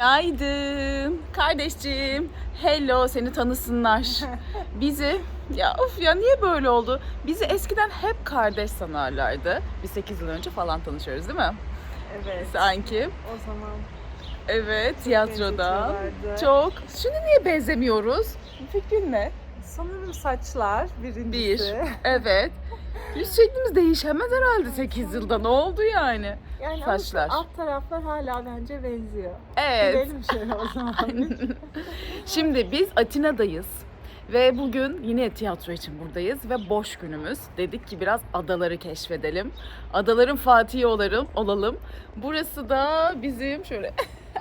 Günaydın kardeşciğim. Hello seni tanısınlar. Bizi ya of ya niye böyle oldu? Bizi eskiden hep kardeş sanarlardı. Biz 8 yıl önce falan tanışıyoruz değil mi? Evet. Sanki. O zaman Evet tiyatroda. Çok. Şimdi niye benzemiyoruz? Fikrin ne? sanırım saçlar Bir. birincisi. Evet. Yüz şeklimiz değişemez herhalde 8 yılda. Ne oldu yani? Yani ama Saçlar. alt taraflar hala bence benziyor. Evet. Gidelim şöyle o zaman. Şimdi biz Atina'dayız. Ve bugün yine tiyatro için buradayız ve boş günümüz. Dedik ki biraz adaları keşfedelim. Adaların Fatihi olalım. olalım. Burası da bizim şöyle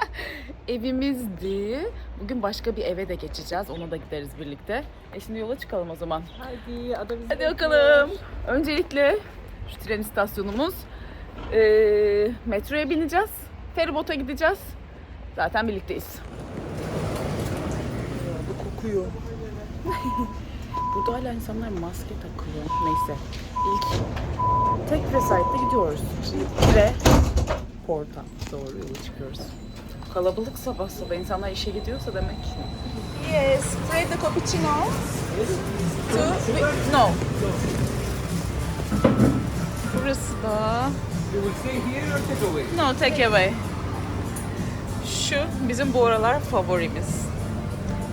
evimizdi. Bugün başka bir eve de geçeceğiz. Ona da gideriz birlikte. E şimdi yola çıkalım o zaman. Hadi ada bizi Hadi bakalım. Öncelikle şu tren istasyonumuz. Ee, metroya bineceğiz. Feribota gideceğiz. Zaten birlikteyiz. Bu kokuyor. Burada hala insanlar maske takıyor. Neyse. İlk tek vesayette gidiyoruz. Ve porta doğru yola çıkıyoruz. Kalabalık sabah sabah insanlar işe gidiyorsa demek. Yes, Freddo cappuccino. Two, no. Burası da You will stay here or take away? no take away. Şu bizim bu aralar favorimiz.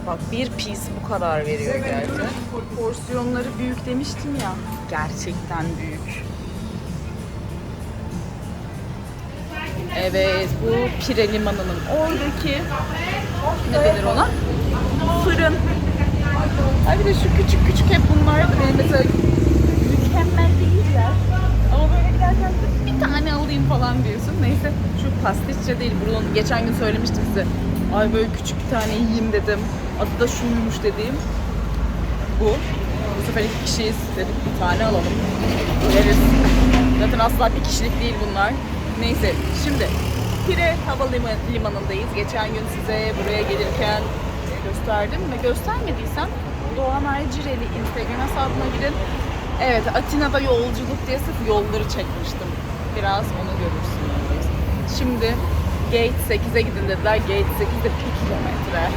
Bak bir piece bu kadar veriyor gerçekten. Porsiyonları büyük demiştim ya. Gerçekten büyük. Evet bu Pire Limanı'nın oradaki ne denir ona? Fırın. Ay bir de şu küçük küçük hep bunlar benim mesela mükemmel değiller. Ama böyle giderken tane alayım falan diyorsun. Neyse şu pastisçe değil. Bunu geçen gün söylemiştim size. Ay böyle küçük bir tane yiyeyim dedim. Adı da şuymuş dediğim. Bu. Bu sefer iki kişiyiz dedik bir tane alalım. Yeriz. Zaten asla bir kişilik değil bunlar. Neyse şimdi Pire Havalimanı'ndayız. Geçen gün size buraya gelirken gösterdim ve göstermediysem Doğan Aycireli Instagram hesabına girin. Evet Atina'da yolculuk diye sırf yolları çekmiştim. Biraz onu görürsünüz. Şimdi Gate 8'e gidin dediler. Gate 8'de 1 kilometre.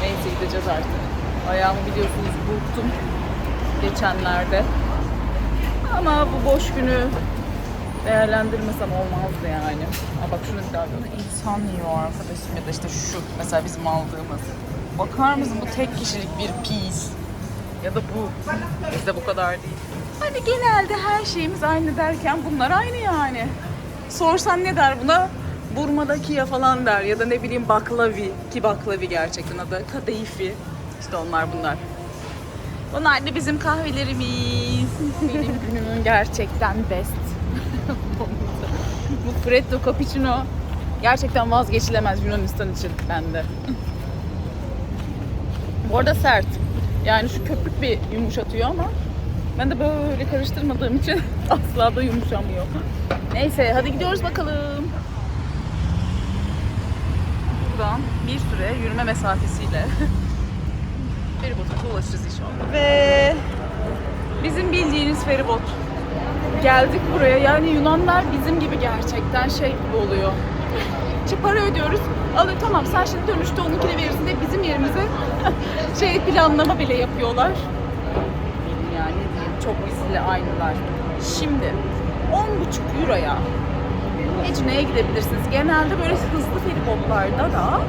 Neyse gideceğiz artık. Ayağımı biliyorsunuz burktum geçenlerde. Ama bu boş günü değerlendirmesem olmazdı yani. Aa bak şunu bir daha gör. İnsan yiyor arkadaşım ya da işte şu mesela bizim aldığımız. Bakar mısın bu tek kişilik bir piece. Ya da bu. Bizde bu kadar değil. Hani genelde her şeyimiz aynı derken bunlar aynı yani. Sorsan ne der buna? Burma'daki ya falan der ya da ne bileyim baklavi ki baklavi gerçekten adı kadayıfi. İşte onlar bunlar. Bunlar da bizim kahvelerimiz. Benim günümün gerçekten best. Bu Freddo Cappuccino gerçekten vazgeçilemez Yunanistan için bende. Bu arada sert. Yani şu köpük bir yumuşatıyor ama ben de böyle karıştırmadığım için asla da yumuşamıyor. Neyse hadi gidiyoruz bakalım. Buradan bir süre yürüme mesafesiyle feribota ulaşırız inşallah. Ve bizim bildiğiniz feribot. Geldik buraya yani Yunanlar bizim gibi gerçekten şey gibi oluyor. İşte para ödüyoruz. Alıyor tamam sen şimdi dönüşte onunkini verirsin diye bizim yerimize şey planlama bile yapıyorlar. Bizle aynılar. Şimdi 10,5 euroya Ecine'ye gidebilirsiniz. Genelde böyle hızlı feribotlarda da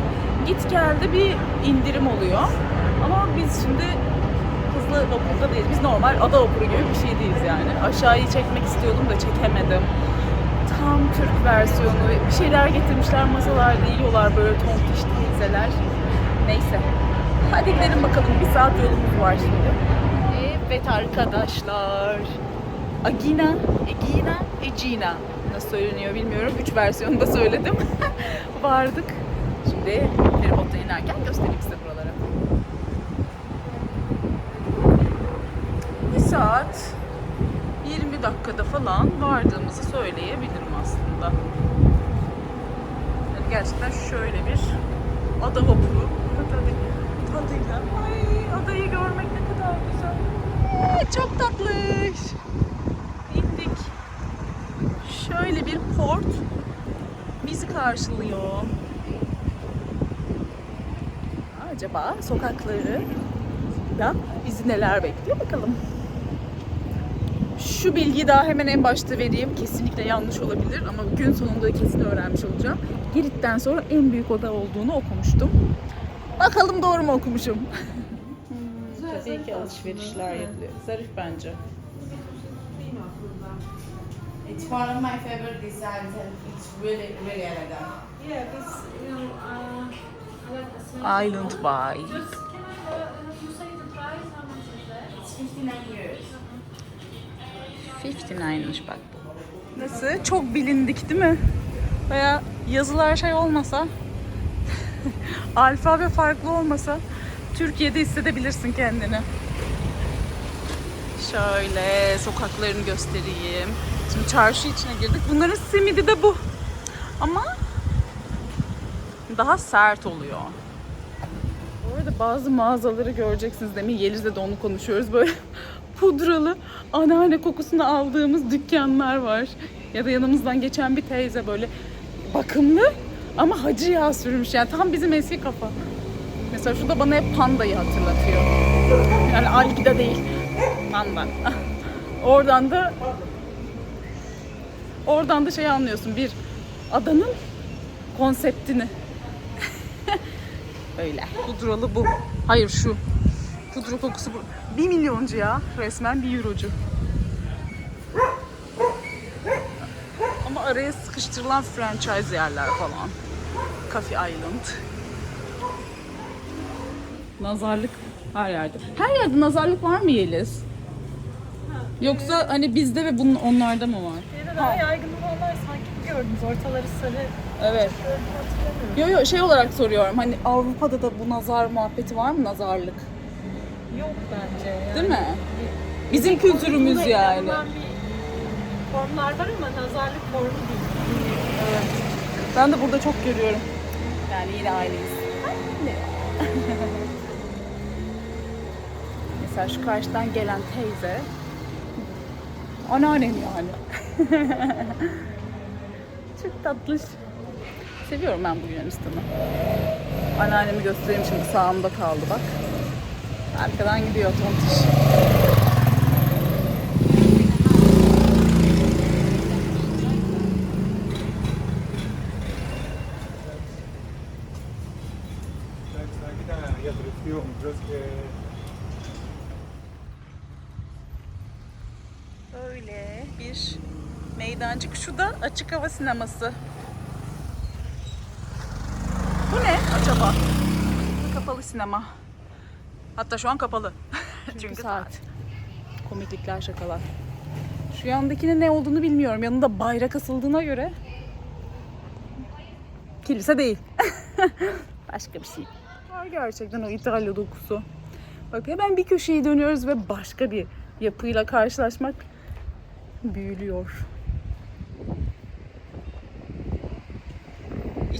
git geldi bir indirim oluyor. Ama biz şimdi hızlı vapurda değiliz. Biz normal ada vapuru gibi bir şey değiliz yani. Aşağıyı çekmek istiyordum da çekemedim. Tam Türk versiyonu. Bir şeyler getirmişler masalarda yiyorlar böyle tontiş teyzeler. Neyse. Hadi gidelim bakalım. Bir saat yolumuz var şimdi. Evet arkadaşlar. Agina, Egina, Egina nasıl söyleniyor bilmiyorum. Üç versiyonu da söyledim. Vardık. Şimdi feribotta inerken göstereyim size buraları. Bir saat 20 dakikada falan vardığımızı söyleyebilirim aslında. Yani gerçekten şöyle bir ada vapuru. Tadı, tadıyla. Ay adayı görmek ne kadar güzel. Çok tatlış. İndik. Şöyle bir port bizi karşılıyor. acaba? Sokakları da bizi neler bekliyor bakalım. Şu bilgiyi daha hemen en başta vereyim. Kesinlikle yanlış olabilir ama gün sonunda kesin öğrenmiş olacağım. Girit'ten sonra en büyük oda olduğunu okumuştum. Bakalım doğru mu okumuşum? Tabii ki alışverişler yapılıyor. Zarif bence. It's one of my favorite designs and it's really, really elegant. Yeah, this, you know, uh, I like the smell. Island Vibe. Just, can I uh, have you say the price? How much is that? It's 59 euros. 59'mış bak. Nasıl? Çok bilindik değil mi? Veya yazılar şey olmasa, alfabe farklı olmasa Türkiye'de hissedebilirsin kendini. Şöyle sokaklarını göstereyim. Şimdi çarşı içine girdik. Bunların simidi de bu. Ama daha sert oluyor. Bu arada bazı mağazaları göreceksiniz demin Yeliz'le de onu konuşuyoruz. Böyle pudralı anneanne kokusunu aldığımız dükkanlar var. Ya da yanımızdan geçen bir teyze böyle bakımlı ama hacı yağ sürmüş. Yani tam bizim eski kafa. Mesela şurada bana hep pandayı hatırlatıyor. Yani Algida değil. Panda. Oradan da oradan da şey anlıyorsun. Bir adanın konseptini. Öyle. Pudralı bu. Hayır şu. Pudra kokusu bu. Bir milyoncu ya. Resmen bir eurocu. Ama araya sıkıştırılan franchise yerler falan. Coffee Island. Nazarlık her yerde. Her yerde nazarlık var mı Yeliz? Yoksa hani bizde ve bunun onlarda mı var? Yine daha yaygın olanlar sanki gördünüz. Ortaları sarı. Evet. Yo yo şey olarak soruyorum. Hani Avrupa'da da bu nazar muhabbeti var mı nazarlık? Yok bence. Yani. Değil mi? Bizim kültürümüz yani. bir formlar var ama nazarlık formu değil. Evet. Ben de burada çok görüyorum. Yani yine aileyiz. Mesela şu karşıdan gelen teyze anneannem yani. çok tatlış. Seviyorum ben bu Yunanistan'ı. Anneannemi göstereyim şimdi sağımda kaldı bak. Arkadan gidiyor tontiş. Böyle bir meydancık. Şu da açık hava sineması. Bu ne acaba? Kapalı sinema. Hatta şu an kapalı. Çünkü, saat. Komiklikler, şakalar. Şu yandakinin ne olduğunu bilmiyorum. Yanında bayrak asıldığına göre kilise değil. Başka bir şey. Var gerçekten o İtalya dokusu. Bak hemen bir köşeyi dönüyoruz ve başka bir yapıyla karşılaşmak büyülüyor.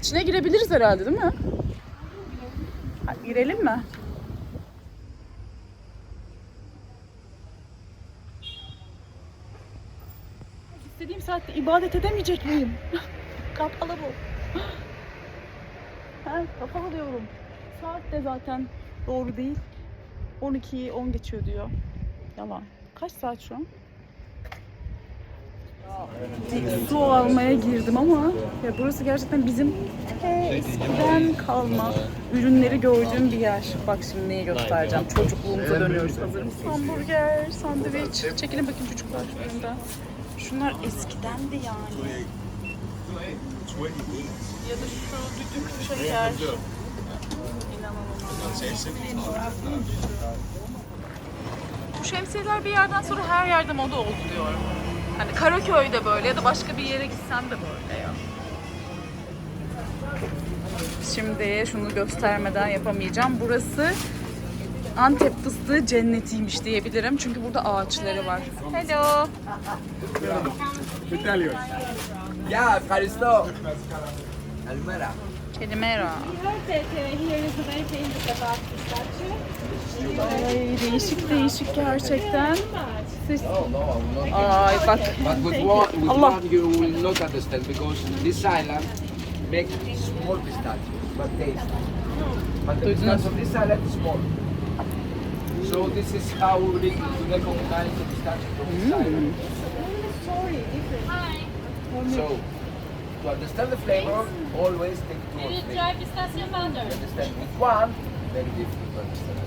İçine girebiliriz herhalde değil mi? Hadi girelim mi? İstediğim saatte ibadet edemeyecek miyim? Kapalı bu. Ha, kapalı diyorum. Saat de zaten doğru değil. 12'yi 10 geçiyor diyor. Yalan. Kaç saat şu an? Su almaya girdim ama ya burası gerçekten bizim eskiden kalma ürünleri gördüğüm bir yer. Bak şimdi neyi göstereceğim. Çocukluğumuza dönüyoruz. Hazır mısın? Hamburger, sandviç. Çekilin bakayım çocuklar önden. Şunlar eskidendi yani. Ya da şu düdük şeker. Bu şemsiyeler bir yerden sonra her yerde moda oldu diyorum. Hani Karaköy'de böyle ya da başka bir yere gitsem de böyle ya. Şimdi şunu göstermeden yapamayacağım. Burası Antep fıstığı cennetiymiş diyebilirim. Çünkü burada ağaçları var. Hello. İtalyan. Ya, Karisto. Elmera. Elmera. Ay, değişik değişik gerçekten. Siz... No, no, I will not. Ay bak. But with one, with Allah. one you will not understand because this island makes small pistachios. but taste. But the Duydunuz. pistachio on this island is small. So this is how we re- to recognize the pistachio from this side. Sorry, different. So to understand the flavor, always take two or Did you three. try pistachio butter? Understand with one, very difficult to understand.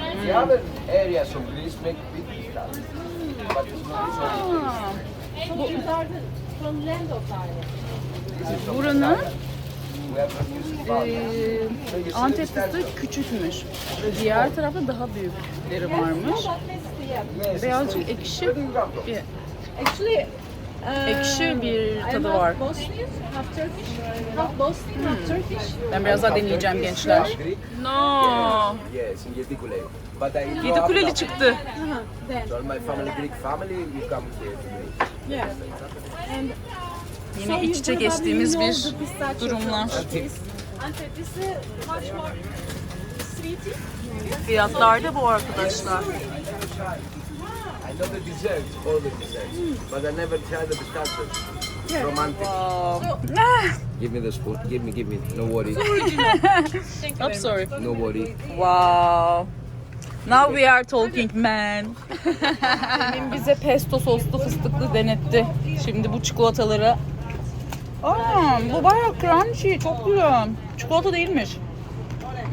Right The other areas of Greece make big pistachio, but it's not so from from Buranın the Antep fıstığı küçükmüş. Diğer tarafta daha büyükleri varmış. Birazcık ekşi. Actually, Ekşi bir tadı var. Turkish. Ben biraz daha deneyeceğim gençler. No. Yedi kuleli çıktı. Yine iç içe geçtiğimiz bir durumlar. Fiyatlar da bu arkadaşlar. I know the desserts, all the desserts, but I never tried the pistachios. Romantic. Give me the spoon. Give me, give me. No worry. I'm sorry. No worry. Wow. Now we are talking man. Benim bize pesto soslu fıstıklı denetti. Şimdi bu çikolataları. Aa, bu bayağı crunchy. Çok güzel. Çikolata değilmiş.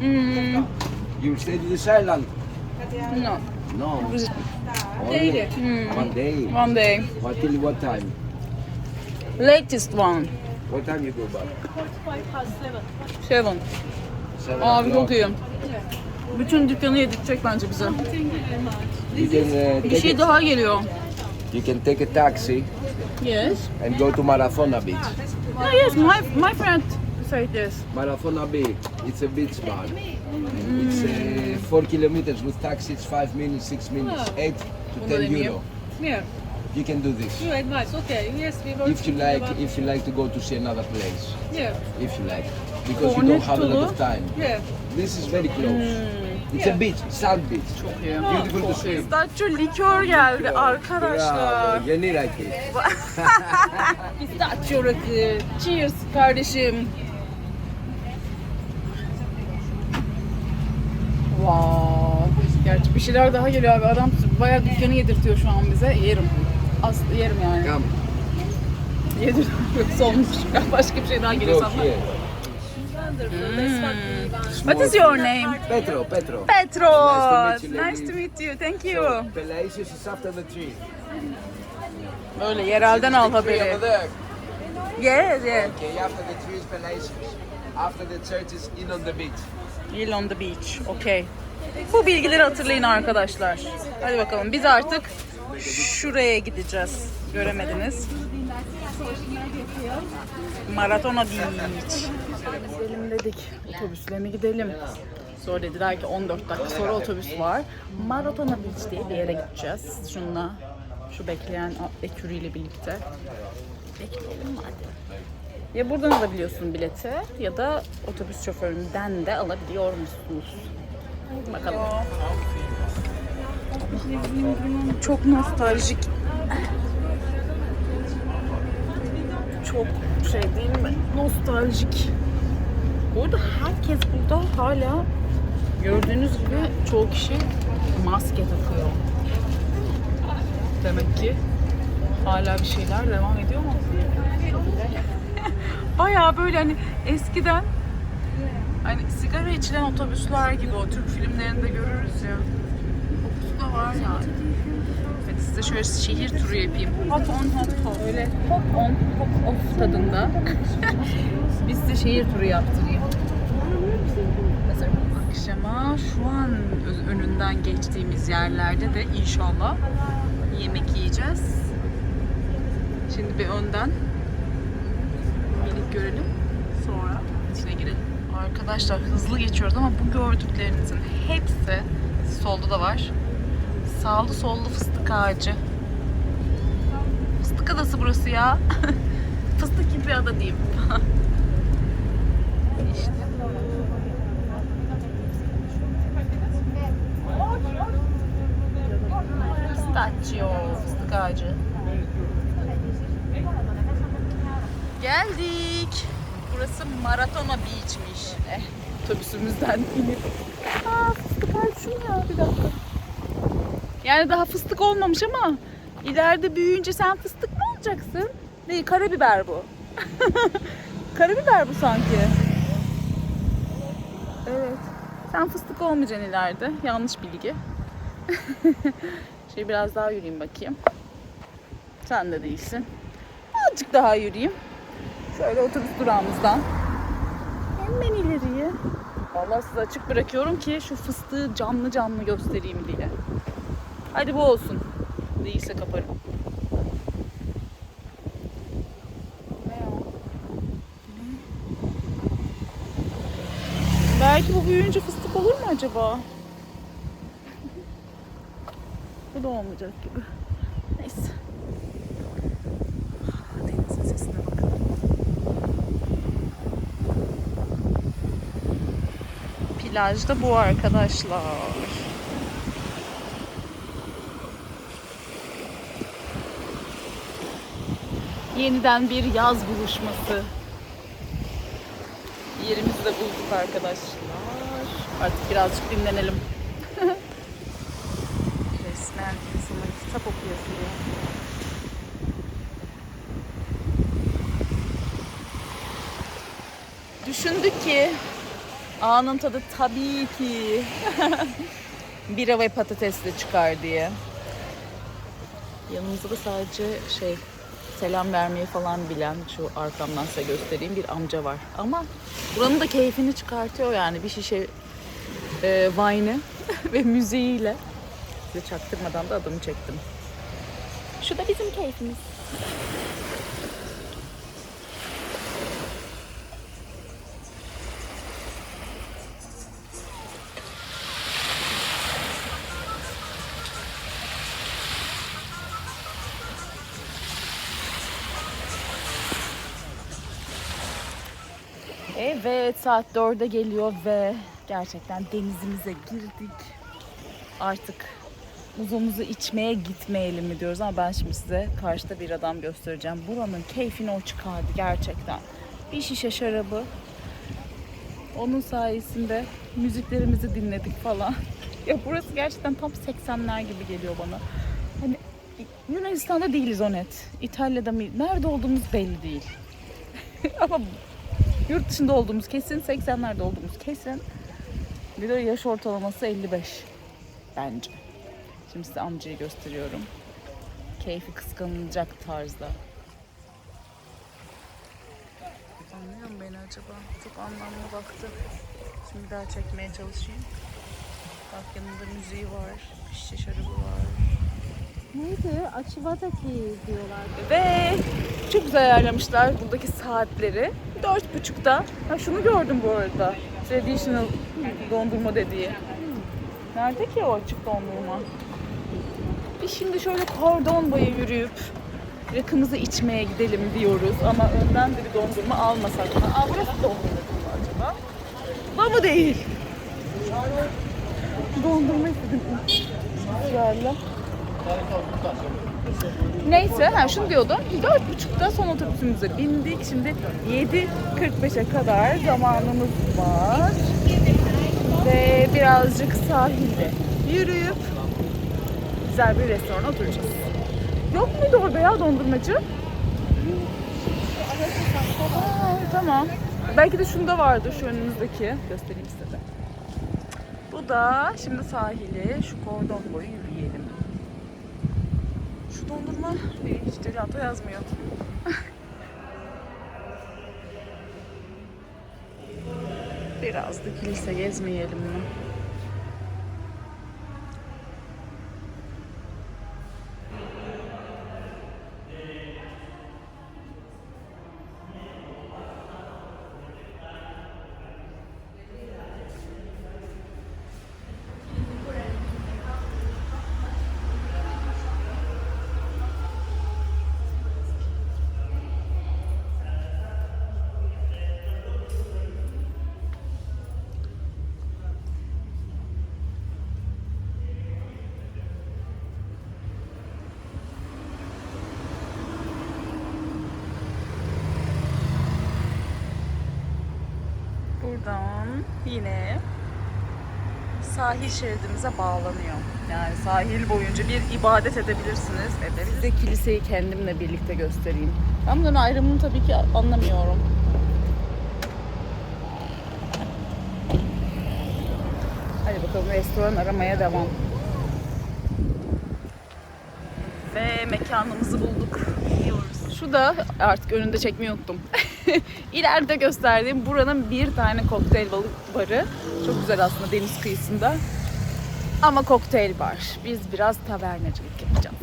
Hmm, You stay to this island? no. No. Daily. One day. One day. What till what time? Latest one. What time you go back? Seven. Seven Abi o'clock. çok iyi. Bütün dükkanı yedirtecek bence bize. You can uh, Bir take şey a, daha geliyor. you can take a taxi Yes. and go to Marathona Beach. Oh, yes, my, my friend said this. Marathona Beach. It's a beach bar. It's uh, four kilometers with taxi. It's five minutes, six minutes, eight to Bunu ten deneyeyim. euro. Yeah, You can do this. you advice. Okay, yes, we were If you like, about- if you like to go to see another place, yeah, if you like, because you don't have a lot of time. yeah. This is very close. It's a beach, sand beach. Beautiful to see. Pistachio likör geldi arkadaşlar. Bravo, yeni rakı. Pistachio rakı. Cheers kardeşim. Wow. Gerçi bir şeyler daha geliyor abi. Adam bayağı dükkanı yedirtiyor şu an bize. Yerim. Aslı yerim yani. Come, Yedir. Yoksa olmuş. Başka bir şey daha geliyor sanma. here. What is your name? Petro, Petro. Petro. Nice to meet you. Thank you. So, Pelaisius is after the tree. Böyle yerelden al haberi. Yes, yes. Okay, after the tree is Pelaisius. After the church is in on the beach. Hill on the beach. Okay. Bu bilgileri hatırlayın arkadaşlar. Hadi bakalım biz artık şuraya gideceğiz. Göremediniz. Maratona Beach. Gidelim dedik. Otobüsle mi gidelim? Sonra dediler ki 14 dakika sonra otobüs var. Maratona Beach diye bir yere gideceğiz. Şununla şu bekleyen ekürüyle birlikte. Bekleyelim hadi. Ya buradan alabiliyorsun bileti ya da otobüs şoföründen de alabiliyor musunuz? Bakalım. Çok nostaljik. Çok şey değil mi? Nostaljik. Bu arada herkes burada hala gördüğünüz gibi çoğu kişi maske takıyor. Demek ki hala bir şeyler devam ediyor mu? Bayağı böyle hani eskiden hani sigara içilen otobüsler gibi o Türk filmlerinde görürüz ya. Kokusu da var yani. Hadi size şöyle şehir turu yapayım. Hot on hot off. Öyle hot on hot off tadında. Biz size şehir turu yaptırayım. Mesela akşama şu an önünden geçtiğimiz yerlerde de inşallah yemek yiyeceğiz. Şimdi bir önden minik görelim. Sonra içine girelim. Arkadaşlar hızlı geçiyoruz ama bu gördüklerinizin hepsi solda da var. Sağlı sollu fıstık ağacı. Fıstık adası burası ya. fıstık gibi bir ada diyeyim. işte. Pistachio, fıstık ağacı. Geldik. Burası Maratona Beach'miş. Eh, otobüsümüzden inip. Aa fıstık şunu ya bir dakika. Yani daha fıstık olmamış ama ileride büyüyünce sen fıstık mı olacaksın? Değil, karabiber bu. karabiber bu sanki. Evet. Sen fıstık olmayacaksın ileride. Yanlış bilgi. Şöyle biraz daha yürüyeyim bakayım. Sen de değilsin. Azıcık daha yürüyeyim. Şöyle otobüs durağımızdan. Hemen ileriye. Vallahi size açık bırakıyorum ki şu fıstığı canlı canlı göstereyim diye. Hadi bu olsun. Değilse kaparım. Belki bu büyüyünce fıstık olur mu acaba? bu da olmayacak gibi. Neyse. Plajda bu arkadaşlar. Yeniden bir yaz buluşması. Yerimizi de bulduk arkadaşlar. Artık birazcık dinlenelim. Resmen insanın kitap ya. Düşündük ki anın tadı tabii ki bira ve patatesle çıkar diye. Yanımızda da sadece şey selam vermeyi falan bilen şu arkamdan size göstereyim bir amca var. Ama buranın da keyfini çıkartıyor yani bir şişe e, vine'ı ve müziğiyle. Size çaktırmadan da adımı çektim. Şu da bizim keyfimiz. Evet saat 4'e geliyor ve gerçekten denizimize girdik. Artık uzumuzu içmeye gitmeyelim mi diyoruz ama ben şimdi size karşıda bir adam göstereceğim. Buranın keyfini o çıkardı gerçekten. Bir şişe şarabı. Onun sayesinde müziklerimizi dinledik falan. ya burası gerçekten tam 80'ler gibi geliyor bana. Hani Yunanistan'da değiliz o net. İtalya'da mı? Nerede olduğumuz belli değil. ama Yurt dışında olduğumuz kesin, 80'lerde olduğumuz kesin. Bir de yaş ortalaması 55 bence. Şimdi size amcayı gösteriyorum. Keyfi kıskanılacak tarzda. Anlıyor mu beni acaba? Çok anlamlı baktı. Şimdi daha çekmeye çalışayım. Bak yanında müziği var, şişe şarabı var. Neydi? Achivataki diyorlar. Ve çok güzel ayarlamışlar buradaki saatleri. Dört buçukta. Ha şunu gördüm bu arada. Traditional dondurma dediği. Nerede ki o açık dondurma? Biz şimdi şöyle kordon boyu yürüyüp rakımızı içmeye gidelim diyoruz ama önden de bir dondurma almasak mı? Aa burası dondurma acaba? Bu mı değil? Dondurma istedim. Güzel. Neyse, ha şunu diyordum. Dört buçukta son otobüsümüze bindik. Şimdi 7.45'e kadar zamanımız var. Ve birazcık sahilde yürüyüp güzel bir restorana oturacağız. Yok muydu orada ya dondurmacı? Aa, tamam. Belki de şunda vardı şu önümüzdeki. Göstereyim size de. Bu da şimdi sahili şu kordon boyu yürüyelim. Şu dondurma e, hiç gelato yazmıyor. Biraz da kilise gezmeyelim mi? Buradan yine sahil şeridimize bağlanıyor. Yani sahil boyunca bir ibadet edebilirsiniz. Evet. Size kiliseyi kendimle birlikte göstereyim. Ben bunların ayrımını tabii ki anlamıyorum. Hadi bakalım restoran aramaya devam. Ve mekanımızı bulduk. Şu da artık önünde çekmeyi unuttum. İleride gösterdiğim buranın bir tane kokteyl balık barı. Çok güzel aslında deniz kıyısında. Ama kokteyl bar. Biz biraz tavernacılık yapacağız.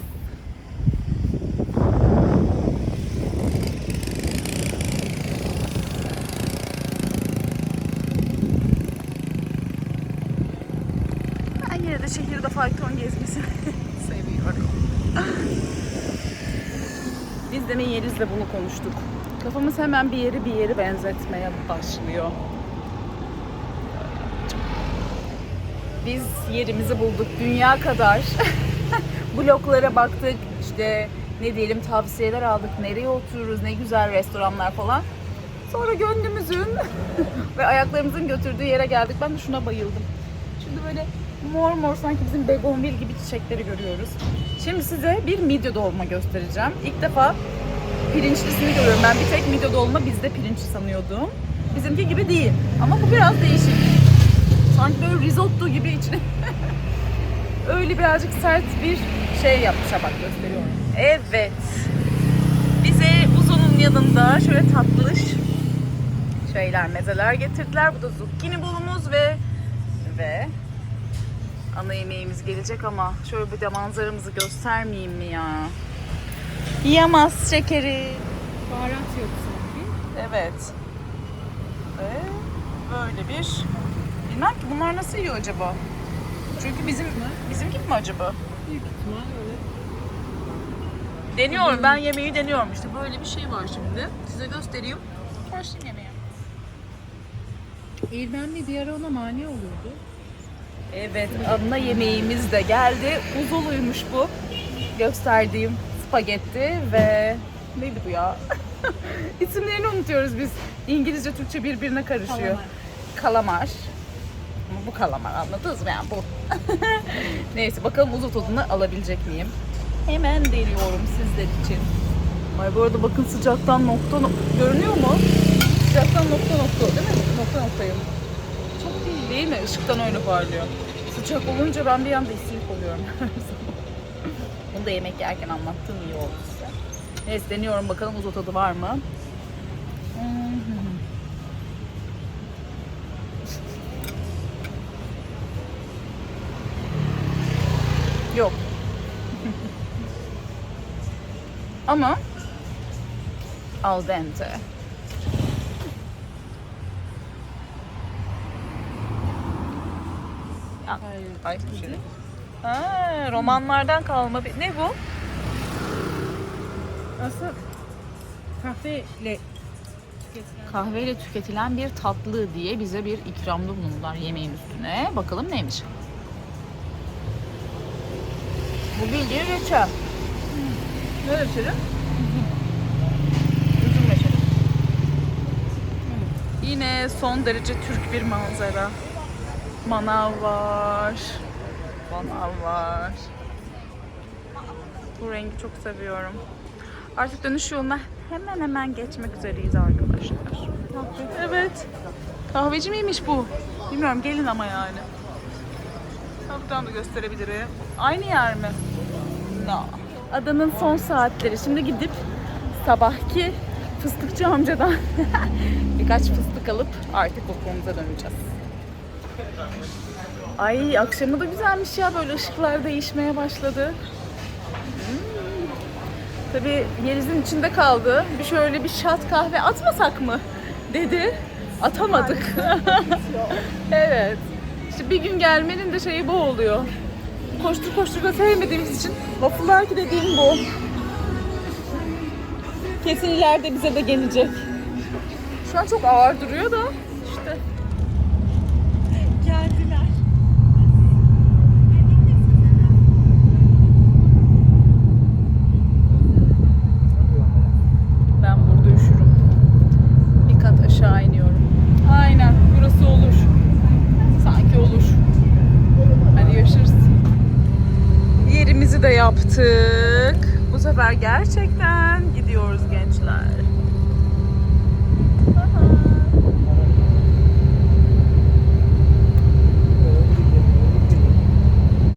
Ben yine de şehirde fayton gezmesini seviyorum. Biz de Yeliz'le bunu konuştuk. Kafamız hemen bir yeri bir yeri benzetmeye başlıyor. Biz yerimizi bulduk. Dünya kadar bloklara baktık. İşte ne diyelim tavsiyeler aldık. Nereye otururuz, ne güzel restoranlar falan. Sonra gönlümüzün ve ayaklarımızın götürdüğü yere geldik. Ben de şuna bayıldım. Şimdi böyle mor mor sanki bizim begonvil gibi çiçekleri görüyoruz. Şimdi size bir midye dolma göstereceğim. İlk defa pirinçlisini görüyorum. Ben bir tek midye dolma bizde pirinçli sanıyordum. Bizimki gibi değil. Ama bu biraz değişik. Sanki böyle risotto gibi içine öyle birazcık sert bir şey yapmışa bak gösteriyorum. Evet. Bize uzunun yanında şöyle tatlış şeyler, mezeler getirdiler. Bu da zucchini bolumuz ve ve ana yemeğimiz gelecek ama şöyle bir de manzaramızı göstermeyeyim mi ya? Yiyemez şekeri. Baharat yok sanki. Evet. Ve böyle bir bilmem ki bunlar nasıl yiyor acaba? Çünkü bizim bizim gibi mi acaba? Büyük ihtimal öyle. Deniyorum ben yemeği deniyorum işte böyle bir şey var şimdi. Size göstereyim. Başlayayım yemeğe. Eğilmenli bir ara ona mani oluyordu. Evet, ana yemeğimiz de geldi. Uzuluymuş bu. Gösterdiğim spagetti ve neydi bu ya? İsimlerini unutuyoruz biz. İngilizce, Türkçe birbirine karışıyor. Kalamar. Kalamar. Ama bu kalamar anladınız mı yani bu? Neyse bakalım uzun tadını alabilecek miyim? Hemen deniyorum sizler için. Ay bu arada bakın sıcaktan nokta nok- görünüyor mu? Sıcaktan nokta nokta değil mi? Nokta noktayım. Çok değil değil mi? Işıktan öyle parlıyor. Sıcak olunca ben bir anda isilik oluyorum. Bunu da yemek yerken anlattığım iyi oldu size. Neyse deniyorum bakalım uzo tadı var mı? Yok. Ama al dente. Hayır. Ay bir şey. Ha, romanlardan kalma bir... Ne bu? Aslında kahveyle Kahveyle tüketilen bir tatlı diye bize bir ikramda bulundular yemeğin üstüne. Bakalım neymiş? Bu bildiğin reçel. Ne reçeli? Üzüm reçeli. Yine son derece Türk bir manzara. Manav var. Manav var. Bu rengi çok seviyorum. Artık dönüş yoluna hemen hemen geçmek üzereyiz arkadaşlar. Evet. Kahveci miymiş bu? Bilmiyorum gelin ama yani. Buradan da gösterebilirim. Aynı yer mi? No. Adanın son saatleri. Şimdi gidip sabahki fıstıkçı amcadan birkaç fıstık alıp artık okulumuza döneceğiz. Ay akşamı da güzelmiş ya böyle ışıklar değişmeye başladı. Tabii Yeliz'in içinde kaldı. Bir şöyle bir şat kahve atmasak mı dedi. Atamadık. evet. İşte bir gün gelmenin de şeyi bu oluyor. Koştur koştur da sevmediğimiz için waffle ki dediğim bu. Kesin ileride bize de gelecek. Şu an çok ağır duruyor da işte. geldiler. Ben burada üşürüm. Bir kat aşağı iniyorum. Aynen. Burası de yaptık. Bu sefer gerçekten